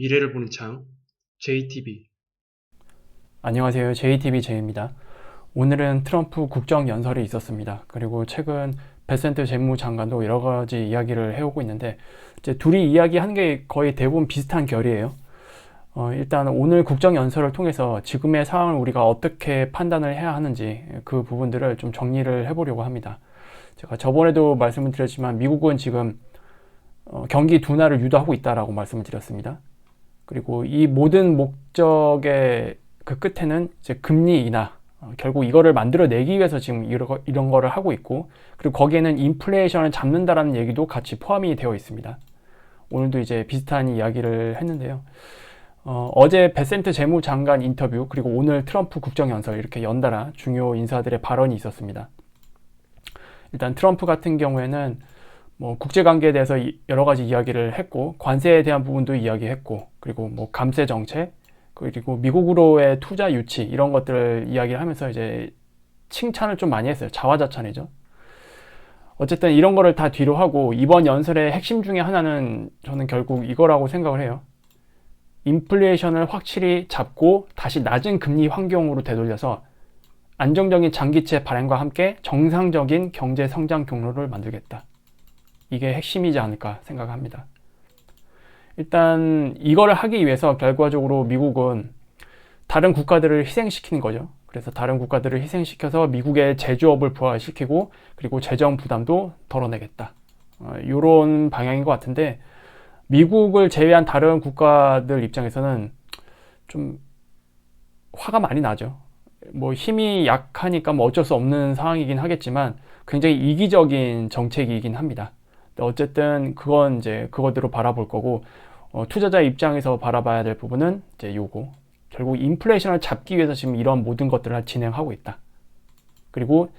미래를 보는 창 JTB 안녕하세요. JTB 제이입니다. 오늘은 트럼프 국정 연설이 있었습니다. 그리고 최근 베센트 재무장관도 여러 가지 이야기를 해오고 있는데 이제 둘이 이야기한 게 거의 대부분 비슷한 결이에요. 어, 일단 오늘 국정 연설을 통해서 지금의 상황을 우리가 어떻게 판단을 해야 하는지 그 부분들을 좀 정리를 해보려고 합니다. 제가 저번에도 말씀을 드렸지만 미국은 지금 어, 경기 둔화를 유도하고 있다라고 말씀을 드렸습니다. 그리고 이 모든 목적의 그 끝에는 이제 금리 인하 어, 결국 이거를 만들어내기 위해서 지금 거, 이런 거를 하고 있고 그리고 거기에는 인플레이션을 잡는다라는 얘기도 같이 포함이 되어 있습니다. 오늘도 이제 비슷한 이야기를 했는데요. 어, 어제 베센트 재무장관 인터뷰 그리고 오늘 트럼프 국정연설 이렇게 연달아 중요 인사들의 발언이 있었습니다. 일단 트럼프 같은 경우에는 뭐 국제 관계에 대해서 여러 가지 이야기를 했고 관세에 대한 부분도 이야기했고 그리고 뭐 감세 정책 그리고 미국으로의 투자 유치 이런 것들을 이야기를 하면서 이제 칭찬을 좀 많이 했어요. 자화자찬이죠. 어쨌든 이런 거를 다 뒤로 하고 이번 연설의 핵심 중에 하나는 저는 결국 이거라고 생각을 해요. 인플레이션을 확실히 잡고 다시 낮은 금리 환경으로 되돌려서 안정적인 장기채 발행과 함께 정상적인 경제 성장 경로를 만들겠다. 이게 핵심이지 않을까 생각합니다. 일단 이거를 하기 위해서 결과적으로 미국은 다른 국가들을 희생시키는 거죠. 그래서 다른 국가들을 희생시켜서 미국의 제조업을 부활시키고 그리고 재정 부담도 덜어내겠다. 어, 이런 방향인 것 같은데 미국을 제외한 다른 국가들 입장에서는 좀 화가 많이 나죠. 뭐 힘이 약하니까 뭐 어쩔 수 없는 상황이긴 하겠지만 굉장히 이기적인 정책이긴 합니다. 어쨌든 그건 이제 그거대로 바라볼 거고 어, 투자자 입장에서 바라봐야 될 부분은 이제 요거 결국 인플레이션을 잡기 위해서 지금 이런 모든 것들을 진행하고 있다. 그리고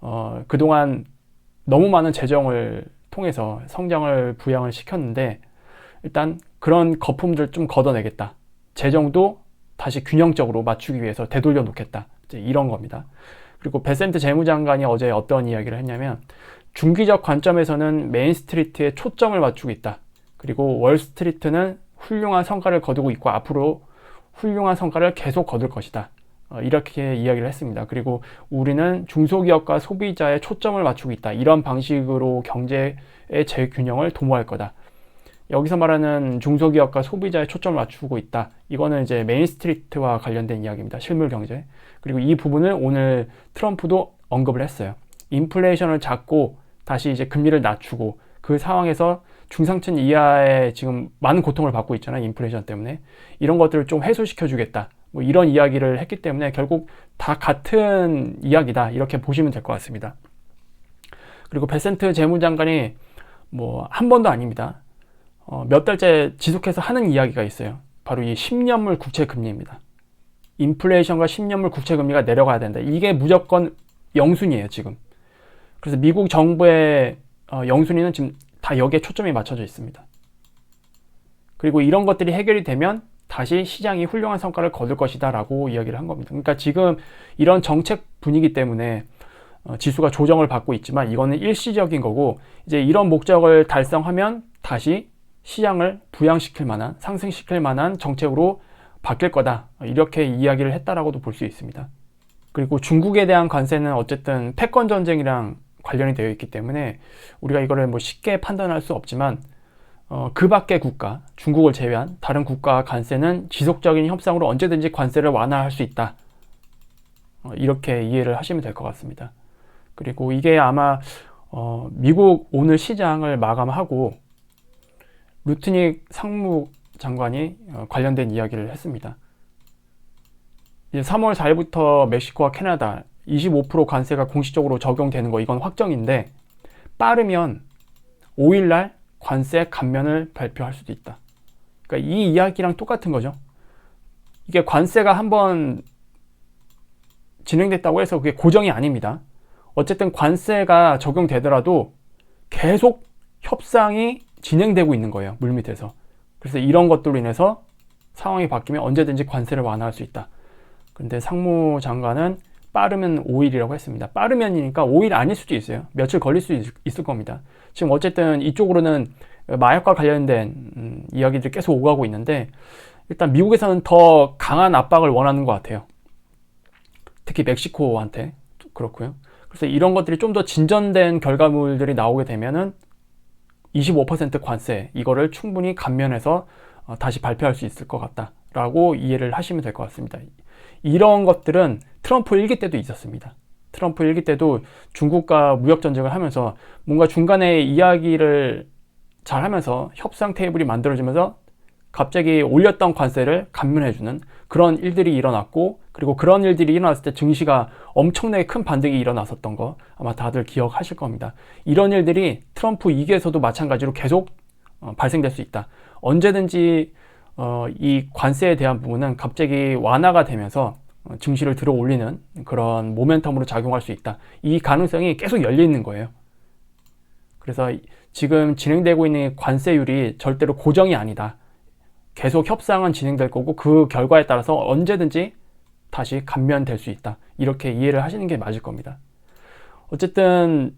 어, 그동안 너무 많은 재정을 통해서 성장을 부양을 시켰는데 일단 그런 거품들 좀 걷어내겠다. 재정도 다시 균형적으로 맞추기 위해서 되돌려 놓겠다. 이런 겁니다. 그리고 베센트 재무장관이 어제 어떤 이야기를 했냐면 중기적 관점에서는 메인스트리트에 초점을 맞추고 있다. 그리고 월스트리트는 훌륭한 성과를 거두고 있고 앞으로 훌륭한 성과를 계속 거둘 것이다. 어, 이렇게 이야기를 했습니다. 그리고 우리는 중소기업과 소비자의 초점을 맞추고 있다. 이런 방식으로 경제의 재균형을 도모할 거다. 여기서 말하는 중소기업과 소비자의 초점을 맞추고 있다. 이거는 이제 메인스트리트와 관련된 이야기입니다. 실물 경제. 그리고 이 부분을 오늘 트럼프도 언급을 했어요. 인플레이션을 잡고 다시 이제 금리를 낮추고 그 상황에서 중상층 이하의 지금 많은 고통을 받고 있잖아요. 인플레이션 때문에. 이런 것들을 좀 해소시켜 주겠다. 뭐 이런 이야기를 했기 때문에 결국 다 같은 이야기다. 이렇게 보시면 될 것 같습니다. 그리고 베센트 재무장관이 뭐 한 번도 아닙니다. 어, 몇 달째 지속해서 하는 이야기가 있어요. 바로 이 10년물 국채 금리입니다. 인플레이션과 10년물 국채 금리가 내려가야 된다. 이게 무조건 영순이에요, 지금. 그래서 미국 정부의 어, 영순위는 지금 다 여기에 초점이 맞춰져 있습니다. 그리고 이런 것들이 해결이 되면 다시 시장이 훌륭한 성과를 거둘 것이다 라고 이야기를 한 겁니다. 그러니까 지금 이런 정책 분위기 때문에 어, 지수가 조정을 받고 있지만 이거는 일시적인 거고 이제 이런 목적을 달성하면 다시 시장을 부양시킬 만한 상승시킬 만한 정책으로 바뀔 거다 이렇게 이야기를 했다라고도 볼 수 있습니다. 그리고 중국에 대한 관세는 어쨌든 패권 전쟁이랑 관련이 되어 있기 때문에 우리가 이거를 뭐 쉽게 판단할 수 없지만 어, 그 밖의 국가, 중국을 제외한 다른 국가 관세는 지속적인 협상으로 언제든지 관세를 완화할 수 있다. 어, 이렇게 이해를 하시면 될 것 같습니다. 그리고 이게 아마 어, 미국 오늘 시장을 마감하고 루트닉 상무장관이 어, 관련된 이야기를 했습니다. 이제 3월 4일부터 멕시코와 캐나다 25% 관세가 공식적으로 적용되는 거 이건 확정인데 빠르면 5일날 관세 감면을 발표할 수도 있다. 그러니까 이 이야기랑 똑같은 거죠. 이게 관세가 한번 진행됐다고 해서 그게 고정이 아닙니다. 어쨌든 관세가 적용되더라도 계속 협상이 진행되고 있는 거예요. 물밑에서. 그래서 이런 것들로 인해서 상황이 바뀌면 언제든지 관세를 완화할 수 있다. 근데 상무 장관은 빠르면 5일이라고 했습니다. 빠르면이니까 5일 아닐 수도 있어요. 며칠 걸릴 수 있, 을 겁니다. 지금 어쨌든 이쪽으로는 마약과 관련된 음, 이야기들이 계속 오가고 있는데 일단 미국에서는 더 강한 압박을 원하는 것 같아요. 특히 멕시코한테 그렇고요. 그래서 이런 것들이 좀 더 진전된 결과물들이 나오게 되면은 25% 관세 이거를 충분히 감면해서 어, 다시 발표할 수 있을 것 같다 라고 이해를 하시면 될 것 같습니다. 이런 것들은 트럼프 일기 때도 있었습니다. 트럼프 일기 때도 중국과 무역 전쟁을 하면서 뭔가 중간에 이야기를 잘 하면서 협상 테이블이 만들어지면서 갑자기 올렸던 관세를 감면해주는 그런 일들이 일어났고 그리고 그런 일들이 일어났을 때 증시가 엄청나게 큰 반등이 일어났었던 거 아마 다들 기억하실 겁니다. 이런 일들이 트럼프 2기에서도 마찬가지로 계속 어, 발생될 수 있다. 언제든지 어, 이 관세에 대한 부분은 갑자기 완화가 되면서 어, 증시를 들어 올리는 그런 모멘텀으로 작용할 수 있다. 이 가능성이 계속 열려 있는 거예요. 그래서 지금 진행되고 있는 관세율이 절대로 고정이 아니다. 계속 협상은 진행될 거고 그 결과에 따라서 언제든지 다시 감면될 수 있다. 이렇게 이해를 하시는 게 맞을 겁니다. 어쨌든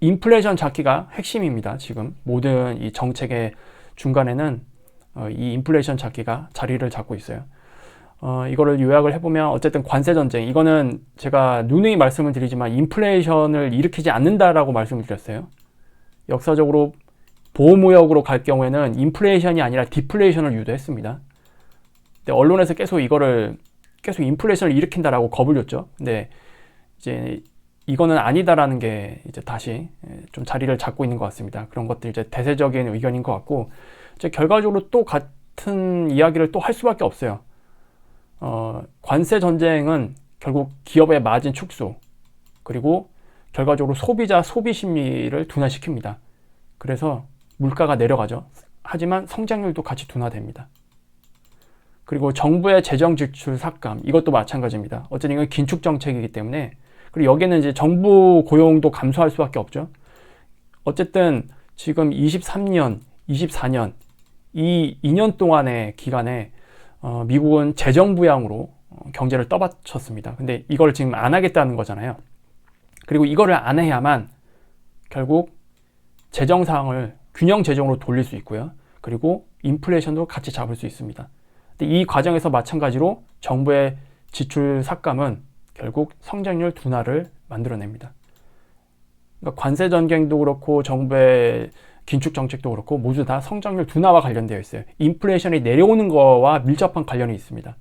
인플레이션 잡기가 핵심입니다. 지금 모든 이 정책의 중간에는 어, 이 인플레이션 잡기가 자리를 잡고 있어요. 어, 이거를 요약을 해보면 어쨌든 관세 전쟁 이거는 제가 누누이 말씀을 드리지만 인플레이션을 일으키지 않는다라고 말씀을 드렸어요. 역사적으로 보호무역으로 갈 경우에는 인플레이션이 아니라 디플레이션을 유도했습니다. 근데 언론에서 계속 이거를 계속 인플레이션을 일으킨다라고 겁을 줬죠. 근데 이제 이거는 아니다라는 게 이제 다시 좀 자리를 잡고 있는 것 같습니다. 그런 것들 이제 대세적인 의견인 것 같고 이제 결과적으로 또 같은 이야기를 또 할 수밖에 없어요. 어, 관세 전쟁은 결국 기업의 마진 축소 그리고 결과적으로 소비자 소비 심리를 둔화시킵니다. 그래서 물가가 내려가죠. 하지만 성장률도 같이 둔화됩니다. 그리고 정부의 재정 지출 삭감 이것도 마찬가지입니다. 어쨌든 이건 긴축 정책이기 때문에 그리고 여기에는 이제 정부 고용도 감소할 수밖에 없죠. 어쨌든 지금 23년, 24년 이 2년 동안의 기간에 어, 미국은 재정 부양으로 어, 경제를 떠받쳤습니다. 근데 이걸 지금 안 하겠다는 거잖아요. 그리고 이거를 안 해야만 결국 재정 상황을 균형 재정으로 돌릴 수 있고요. 그리고 인플레이션도 같이 잡을 수 있습니다. 근데 이 과정에서 마찬가지로 정부의 지출 삭감은 결국 성장률 둔화를 만들어냅니다. 그러니까 관세 전쟁도 그렇고 정부의 긴축 정책도 그렇고 모두 다 성장률 둔화와 관련되어 있어요. 인플레이션이 내려오는 거와 밀접한 관련이 있습니다.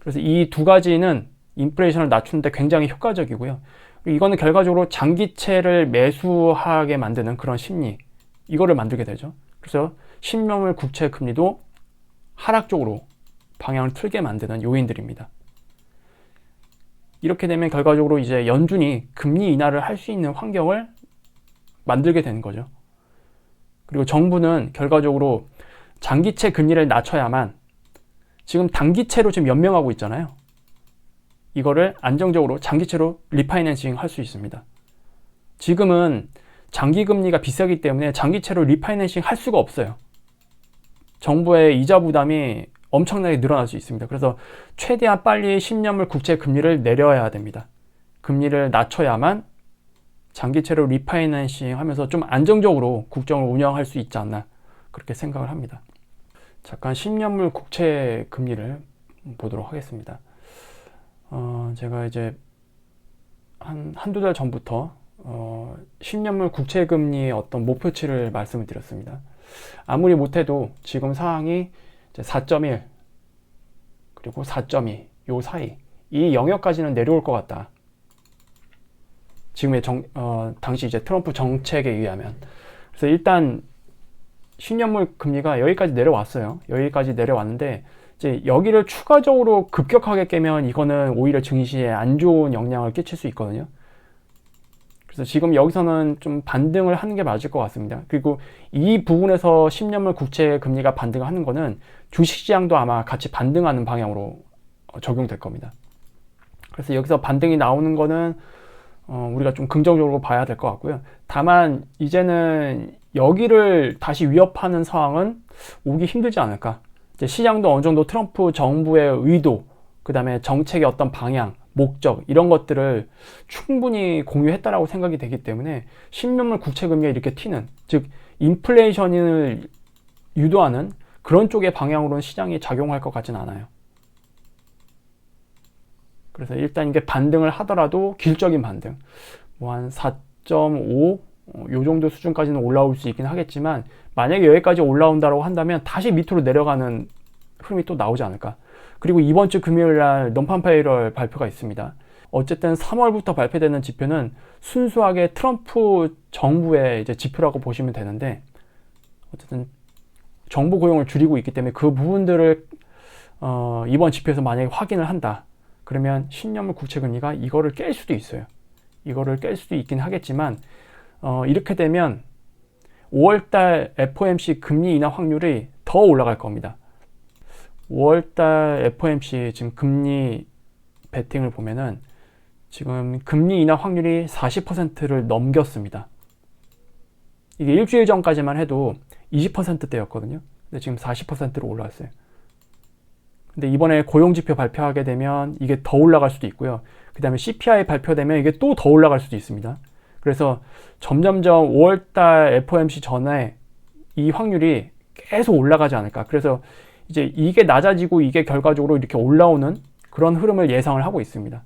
그래서 이 두 가지는 인플레이션을 낮추는데 굉장히 효과적이고요. 이거는 결과적으로 장기채를 매수하게 만드는 그런 심리 이거를 만들게 되죠. 그래서 신명을 국채 금리도 하락 쪽으로 방향을 틀게 만드는 요인들입니다. 이렇게 되면 결과적으로 이제 연준이 금리 인하를 할 수 있는 환경을 만들게 되는 거죠. 그리고 정부는 결과적으로 장기채 금리를 낮춰야만 지금 단기채로 지금 연명하고 있잖아요. 이거를 안정적으로 장기채로 리파이낸싱 할 수 있습니다. 지금은 장기 금리가 비싸기 때문에 장기채로 리파이낸싱 할 수가 없어요. 정부의 이자 부담이 엄청나게 늘어날 수 있습니다. 그래서 최대한 빨리 10년물 국채 금리를 내려야 됩니다. 금리를 낮춰야만 장기채로 리파이낸싱 하면서 좀 안정적으로 국정을 운영할 수 있지 않나 그렇게 생각을 합니다. 잠깐 10년물 국채 금리를 보도록 하겠습니다. 어, 제가 이제 한, 한두 달 전부터 어, 10년물 국채 금리의 어떤 목표치를 말씀을 드렸습니다. 아무리 못해도 지금 상황이 4.1 그리고 4.2 요 사이 이 영역까지는 내려올 것 같다. 지금의 정, 어, 당시 이제 트럼프 정책에 의하면. 그래서 일단 신년물 금리가 여기까지 내려왔어요. 여기까지 내려왔는데 이제 여기를 추가적으로 급격하게 깨면 이거는 오히려 증시에 안 좋은 영향을 끼칠 수 있거든요. 그래서 지금 여기서는 좀 반등을 하는 게 맞을 것 같습니다. 그리고 이 부분에서 10년물 국채 금리가 반등을 하는 거는 주식시장도 아마 같이 반등하는 방향으로 적용될 겁니다. 그래서 여기서 반등이 나오는 거는 어, 우리가 좀 긍정적으로 봐야 될 것 같고요. 다만 이제는 여기를 다시 위협하는 상황은 오기 힘들지 않을까. 이제 시장도 어느 정도 트럼프 정부의 의도, 그 다음에 정책의 어떤 방향, 목적 이런 것들을 충분히 공유했다라고 생각이 되기 때문에 10년물 국채 금리가 이렇게 튀는 즉 인플레이션을 유도하는 그런 쪽의 방향으로는 시장이 작용할 것 같진 않아요. 그래서 일단 이게 반등을 하더라도 길적인 반등, 뭐 한 4.5, 어, 요 정도 수준까지는 올라올 수 있긴 하겠지만 만약에 여기까지 올라온다고 한다면 다시 밑으로 내려가는 흐름이 또 나오지 않을까. 그리고 이번 주 금요일 날 넌판 페이럴 발표가 있습니다. 어쨌든 3월부터 발표되는 지표는 순수하게 트럼프 정부의 이제 지표라고 보시면 되는데 어쨌든 정부 고용을 줄이고 있기 때문에 그 부분들을 어, 이번 지표에서 만약에 확인을 한다. 그러면 신년물 국채 금리가 이거를 깰 수도 있어요. 이거를 깰 수도 있긴 하겠지만 어, 이렇게 되면 5월달 FOMC 금리 인하 확률이 더 올라갈 겁니다. 5월달 FOMC 지금 금리 베팅을 보면은 지금 금리 인하 확률이 40%를 넘겼습니다. 이게 일주일 전까지만 해도 20%대였거든요. 근데 지금 40%로 올라왔어요. 근데 이번에 고용지표 발표하게 되면 이게 더 올라갈 수도 있고요. 그 다음에 CPI 발표되면 이게 또 더 올라갈 수도 있습니다. 그래서 점점점 5월달 FOMC 전에 이 확률이 계속 올라가지 않을까. 그래서 이제 이게 낮아지고 이게 결과적으로 이렇게 올라오는 그런 흐름을 예상을 하고 있습니다.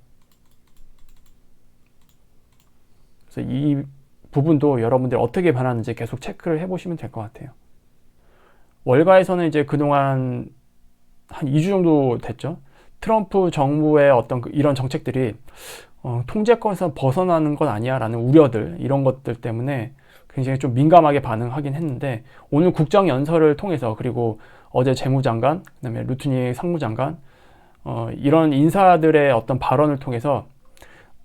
그래서 이 부분도 여러분들 어떻게 변하는지 계속 체크를 해보시면 될 것 같아요. 월가에서는 이제 그동안 한 2주 정도 됐죠. 트럼프 정부의 어떤 그 이런 정책들이 어, 통제권에서 벗어나는 건 아니야 라는 우려들 이런 것들 때문에 굉장히 좀 민감하게 반응하긴 했는데 오늘 국정 연설을 통해서 그리고 어제 재무장관 그다음에 루트니 상무장관 어, 이런 인사들의 어떤 발언을 통해서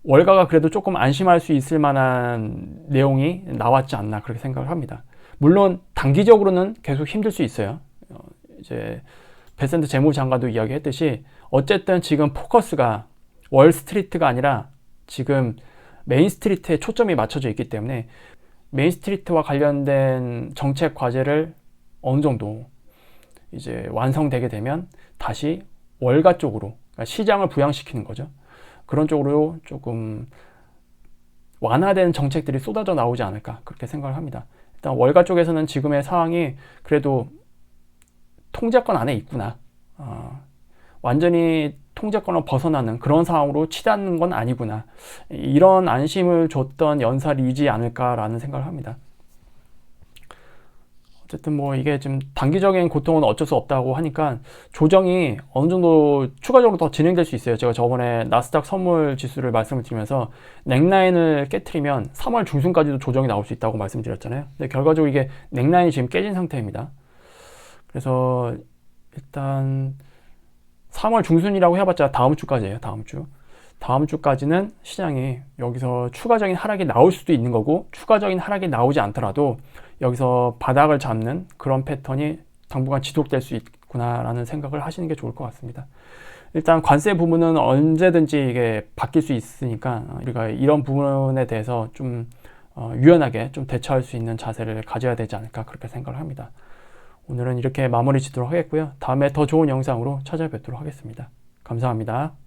월가가 그래도 조금 안심할 수 있을 만한 내용이 나왔지 않나 그렇게 생각을 합니다. 물론 단기적으로는 계속 힘들 수 있어요. 어, 이제 베센트 재무장관도 이야기했듯이 어쨌든 지금 포커스가 월스트리트가 아니라 지금 메인스트리트에 초점이 맞춰져 있기 때문에 메인스트리트와 관련된 정책 과제를 어느 정도 이제 완성되게 되면 다시 월가 쪽으로 그러니까 시장을 부양시키는 거죠. 그런 쪽으로 조금 완화된 정책들이 쏟아져 나오지 않을까 그렇게 생각을 합니다. 일단 월가 쪽에서는 지금의 상황이 그래도 통제권 안에 있구나. 어, 완전히 통제권을 벗어나는 그런 상황으로 치닫는 건 아니구나. 이런 안심을 줬던 연설이지 않을까라는 생각을 합니다. 어쨌든 뭐 이게 좀 단기적인 고통은 어쩔 수 없다고 하니까 조정이 어느 정도 추가적으로 더 진행될 수 있어요. 제가 저번에 나스닥 선물 지수를 말씀을 드리면서 넥라인을 깨트리면 3월 중순까지도 조정이 나올 수 있다고 말씀드렸잖아요. 근데 결과적으로 이게 넥라인이 지금 깨진 상태입니다. 그래서 일단 3월 중순이라고 해봤자 다음 주까지예요. 다음 주. 다음 주까지는 시장이 여기서 추가적인 하락이 나올 수도 있는 거고 추가적인 하락이 나오지 않더라도 여기서 바닥을 잡는 그런 패턴이 당분간 지속될 수 있구나라는 생각을 하시는 게 좋을 것 같습니다. 일단 관세 부분은 언제든지 이게 바뀔 수 있으니까 우리가 이런 부분에 대해서 좀 어, 유연하게 좀 대처할 수 있는 자세를 가져야 되지 않을까 그렇게 생각을 합니다. 오늘은 이렇게 마무리 짓도록 하겠고요. 다음에 더 좋은 영상으로 찾아뵙도록 하겠습니다. 감사합니다.